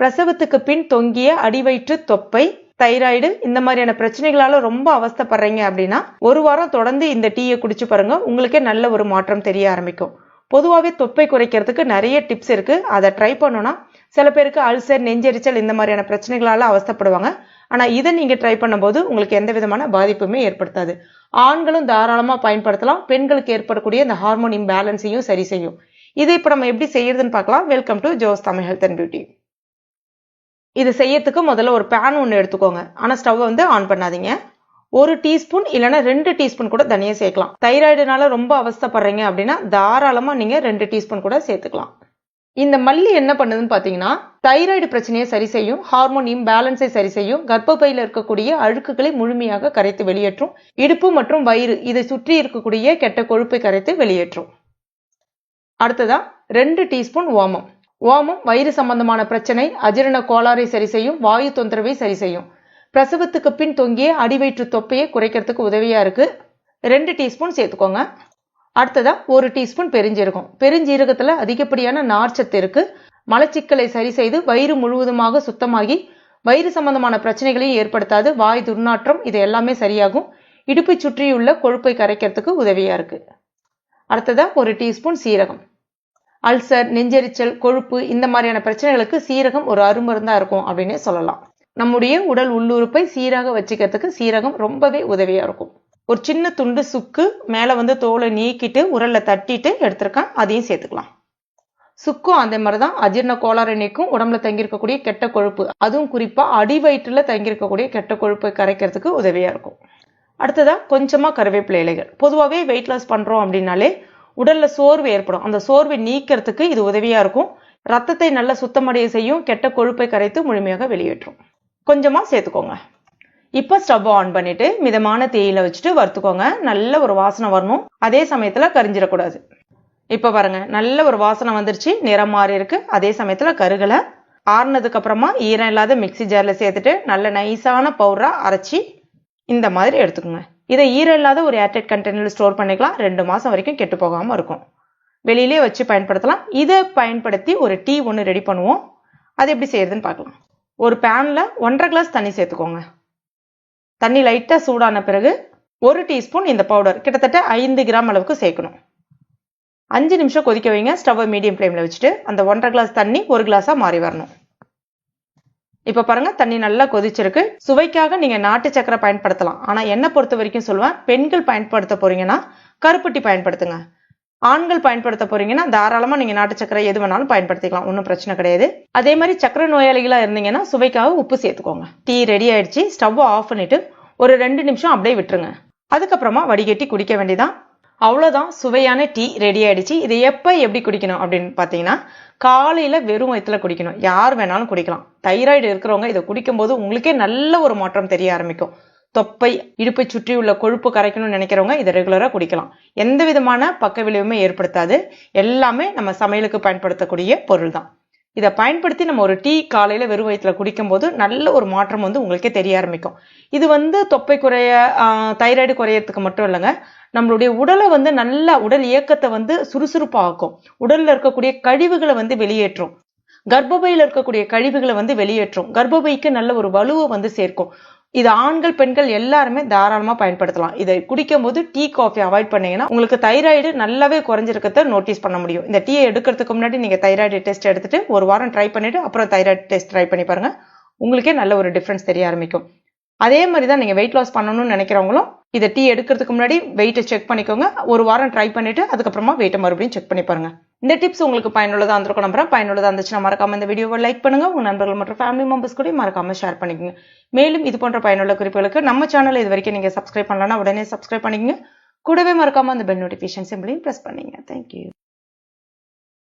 பிரசவத்துக்கு பின் தொங்கிய அடிவயிற்று தொப்பை தைராய்டு இந்த மாதிரியான பிரச்சனைகளால ரொம்ப அவஸ்தைப்படுறீங்க அப்படின்னா ஒரு வாரம் தொடர்ந்து இந்த டீயை குடிச்சு பாருங்க. உங்களுக்கே நல்ல ஒரு மாற்றம் தெரிய ஆரம்பிக்கும். பொதுவாகவே தொப்பை குறைக்கிறதுக்கு நிறைய டிப்ஸ் இருக்கு. அதை ட்ரை பண்ணோம்னா சில பேருக்கு அல்சர் நெஞ்செரிச்சல் இந்த மாதிரியான பிரச்சனைகளால அவஸ்தைப்படுவாங்க. ஆனா இதை நீங்க ட்ரை பண்ணும்போது உங்களுக்கு எந்த விதமான பாதிப்புமே ஏற்படுத்தாது. ஆண்களும் தாராளமா பயன்படுத்தலாம். பெண்களுக்கு ஏற்படக்கூடிய இந்த ஹார்மோன் இம்பேலன்ஸையும் சரி செய்யும். இதை இப்போ நம்ம எப்படி செய்யறதுன்னு பார்க்கலாம். Welcome to Jo's Tamil health and beauty இது செய்யறதுக்கு முதல்ல ஒரு பேன் ஒன்று எடுத்துக்கோங்க. ஆனால் ஸ்டவ் வந்து ஆன் பண்ணாதீங்க. ஒரு டீஸ்பூன் இல்லைன்னா ரெண்டு டீஸ்பூன் கூட தனியாக சேர்க்கலாம். தைராய்டுனால ரொம்ப அவஸ்தப்படுறீங்க அப்படின்னா தாராளமாக நீங்கள் ரெண்டு டீஸ்பூன் கூட சேர்த்துக்கலாம். இந்த மல்லி என்ன பண்ணுதுன்னு பார்த்தீங்கன்னா தைராய்டு பிரச்சனையை சரி செய்யும் ஹார்மோன் இம்பேலன்ஸை சரி செய்யும் கர்ப்பப்பையில் இருக்கக்கூடிய அழுக்குகளை முழுமையாக கரைத்து வெளியேற்றும் இடுப்பு மற்றும் வயிறு இதை சுற்றி இருக்கக்கூடிய கெட்ட கொழுப்பை கரைத்து வெளியேற்றும். அடுத்ததா ரெண்டு டீஸ்பூன் ஓமம் ஓமம் வயிறு சம்பந்தமான பிரச்சனை அஜீரண கோளாறை சரி செய்யும் வாயு தொந்தரவை சரி செய்யும். பிரசவத்துக்கு பின் தொங்கிய அடிவயிற்று தொப்பையை குறைக்கிறதுக்கு உதவியா இருக்கு. ரெண்டு டீஸ்பூன் சேர்த்துக்கோங்க. அடுத்ததா ஒரு டீஸ்பூன் பெருஞ்சீரகம். பெருஞ்சீரகத்துல அதிகப்படியான நார்ச்சத்து இருக்கு. மலச்சிக்கலை சரி செய்து வயிறு முழுவதுமாக சுத்தமாகி வயிறு சம்பந்தமான பிரச்சனைகளையும் ஏற்படுத்தாது. வாய் துர்நாற்றம் இது எல்லாமே சரியாகும். இடுப்பை சுற்றியுள்ள கொழுப்பை கரைக்கிறதுக்கு உதவியா இருக்கு. அடுத்ததா ஒரு டீஸ்பூன் சீரகம். அல்சர் நெஞ்செரிச்சல் கொழுப்பு இந்த மாதிரியான பிரச்சனைகளுக்கு சீரகம் ஒரு அருமருந்தா இருக்கும் அப்படின்னு சொல்லலாம். நம்முடைய உடல் உள்ளுறுப்பை சீராக வச்சுக்கிறதுக்கு சீரகம் ரொம்பவே உதவியா இருக்கும். ஒரு சின்ன துண்டு சுக்கு மேலே வந்து தோலை நீக்கிட்டு உரல்ல தட்டிட்டு எடுத்திருக்கேன் அதையும் சேர்த்துக்கலாம். சுக்கும் அந்த மாதிரி தான் அஜீர்ண கோளாறு நீக்கும் உடம்புல தங்கியிருக்கக்கூடிய கெட்ட கொழுப்பு. அதுவும் குறிப்பா அடி வயிற்றுல தங்கியிருக்கக்கூடிய கெட்ட கொழுப்பை கரைக்கிறதுக்கு உதவியா இருக்கும். அடுத்ததா கொஞ்சமா கருவேப்பிலை இலைகள். பொதுவாகவே வெயிட் லாஸ் பண்றோம் அப்படின்னாலே உடல்ல சோர்வு ஏற்படும். அந்த சோர்வை நீக்கிறதுக்கு இது உதவியா இருக்கும். ரத்தத்தை நல்ல சுத்தமடைய செய்யும். கெட்ட கொழுப்பை கரைத்து முழுமையாக வெளியேற்றும். கொஞ்சமா சேர்த்துக்கோங்க. இப்போ ஸ்டவ் ஆன் பண்ணிட்டு மிதமான தேயில வச்சுட்டு வறுத்துக்கோங்க. நல்ல ஒரு வாசனை வரணும். அதே சமயத்துல கரிஞ்சிடக்கூடாது. இப்போ பாருங்க. நல்ல ஒரு வாசனை வந்துருச்சு. நிறம் மாறி இருக்கு. அதே சமயத்துல கருகலை. ஆறுனதுக்கு அப்புறமா ஈரம் இல்லாத மிக்சி ஜார்ல சேர்த்துட்டு நல்ல நைஸான பவுடரா அரைச்சி இந்த மாதிரி எடுத்துக்கோங்க. இதை ஈரம் இல்லாத ஒரு ஏர்டைட் கண்டெய்னரில் ஸ்டோர் பண்ணிக்கலாம். ரெண்டு மாதம் வரைக்கும் கெட்டு போகாமல் இருக்கும். வெளியிலே வச்சு பயன்படுத்தலாம். இதை பயன்படுத்தி ஒரு டீ ஒன்று ரெடி பண்ணுவோம். அது எப்படி செய்யறதுன்னு பார்க்கலாம். ஒரு பேனில் ஒன்றரை கிளாஸ் தண்ணி சேர்த்துக்கோங்க. தண்ணி லைட்டாக சூடான பிறகு ஒரு டீஸ்பூன் இந்த பவுடர் கிட்டத்தட்ட ஐந்து கிராம் அளவுக்கு சேர்க்கணும். அஞ்சு நிமிஷம் கொதிக்க வைங்க. ஸ்டவ்வை மீடியம் ஃப்ளேமில் வச்சுட்டு அந்த ஒன்றரை கிளாஸ் தண்ணி ஒரு கிளாஸாக மாறி வரணும். இப்போ பாருங்க தண்ணி நல்லா கொதிச்சிருக்கு. சுவைக்காக நீங்க நாட்டு சக்கரை பயன்படுத்தலாம். ஆனா என்ன பொறுத்த வரைக்கும் சொல்லுவேன் பெண்கள் பயன்படுத்த போறீங்கன்னா கருப்பட்டி பயன்படுத்துங்க. ஆண்கள் பயன்படுத்த போறீங்கன்னா தாராளமா நீங்க நாட்டு சக்கரை எது வேணாலும் பயன்படுத்திக்கலாம் ஒன்றும் பிரச்சனை கிடையாது. அதே மாதிரி சக்கரை நோயாளிகளா இருந்தீங்கன்னா சுவைக்காக உப்பு சேர்த்துக்கோங்க. டீ ரெடி ஆயிடுச்சு ஸ்டவ் ஆஃப் பண்ணிட்டு ஒரு ரெண்டு நிமிஷம் அப்படியே விட்டுருங்க. அதுக்கப்புறமா வடிகட்டி குடிக்க வேண்டியதான் அவ்வளோதான் சுவையான டீ ரெடி ஆகிடுச்சு இதை எப்போ எப்படி குடிக்கணும் அப்படின்னு பார்த்தீங்கன்னா காலையில் வெறும் வயிற்றுல குடிக்கணும். யார் வேணாலும் குடிக்கலாம். தைராய்டு இருக்கிறவங்க இதை குடிக்கும்போது உங்களுக்கே நல்ல ஒரு மாற்றம் தெரிய ஆரம்பிக்கும். தொப்பை இடுப்பை சுற்றி உள்ள கொழுப்பு கரைக்கணும்னு நினைக்கிறவங்க இதை ரெகுலராக குடிக்கலாம். எந்த விதமான பக்க விளைவுமே ஏற்படுத்தாது. எல்லாமே நம்ம சமையலுக்கு பயன்படுத்தக்கூடிய பொருள் தான் இதை பயன்படுத்தி நம்ம ஒரு டீ காலையில் வெறும் வயிற்றுல குடிக்கும்போது நல்ல ஒரு மாற்றம் வந்து உங்களுக்கே தெரிய ஆரம்பிக்கும். இது வந்து தொப்பை குறைய தைராய்டு குறையறதுக்கு மட்டும் இல்லைங்க. நம்மளுடைய உடலை வந்து நல்ல உடல் இயக்கத்தை வந்து சுறுசுறுப்பாக்கும். உடல்ல இருக்கக்கூடிய கழிவுகளை வந்து வெளியேற்றும். கர்ப்பப்பையில் இருக்கக்கூடிய கழிவுகளை வந்து வெளியேற்றும். கர்ப்பப்பைக்கு நல்ல ஒரு வலுவை வந்து சேர்க்கும். இது ஆண்கள் பெண்கள் எல்லாருமே தாராளமா பயன்படுத்தலாம். இதை குடிக்கும் போது டீ காஃபி அவாய்ட் பண்ணீங்கன்னா உங்களுக்கு தைராய்டு நல்லாவே குறைஞ்சிருக்கிறத நோட்டீஸ் பண்ண முடியும். இந்த டீயை எடுக்கிறதுக்கு முன்னாடி நீங்க தைராய்டு டெஸ்ட் எடுத்துட்டு ஒரு வாரம் ட்ரை பண்ணிட்டு அப்புறம் தைராய்டு டெஸ்ட் ட்ரை பண்ணி பாருங்க. உங்களுக்கே நல்ல ஒரு டிஃப்ரென்ஸ் தெரிய ஆரம்பிக்கும். அதே மாதிரி தான் நீங்கள் வெயிட் லாஸ் பண்ணணும்னு நினைக்கிறவங்களும் இதை டீ எடுக்கிறதுக்கு முன்னாடி வெயிட்டை செக் பண்ணிக்கோங்க. ஒரு வாரம் ட்ரை பண்ணிவிட்டு அதுக்கப்புறமா வெயிட்டை மறுபடியும் செக் பண்ணி பாருங்க. இந்த டிப்ஸ் உங்களுக்கு பயனுள்ளதாக இருந்திருக்கும் நம்புறேன். பயனுள்ளதாக இருந்துச்சுன்னா மறக்காம இந்த வீடியோவை லைக் பண்ணுங்க. உங்கள் நண்பர்கள் மற்றும் ஃபேமிலி மெம்பர்ஸ் கூட மறக்காம ஷேர் பண்ணிக்கோங்க. மேலும் இது போன்ற பயனுள்ள குறிப்புகளுக்கு நம்ம சேனல் இது வரைக்கும் நீங்கள் சப்ஸ்கிரைப் பண்ணலன்னா உடனே சப்ஸ்கிரைப் பண்ணிக்கங்க. கூடவே மறக்காம அந்த பெல் நோட்டிஃபிகேஷன் சிம்பிளையும் ப்ரெஸ் பண்ணிங்க. Thank you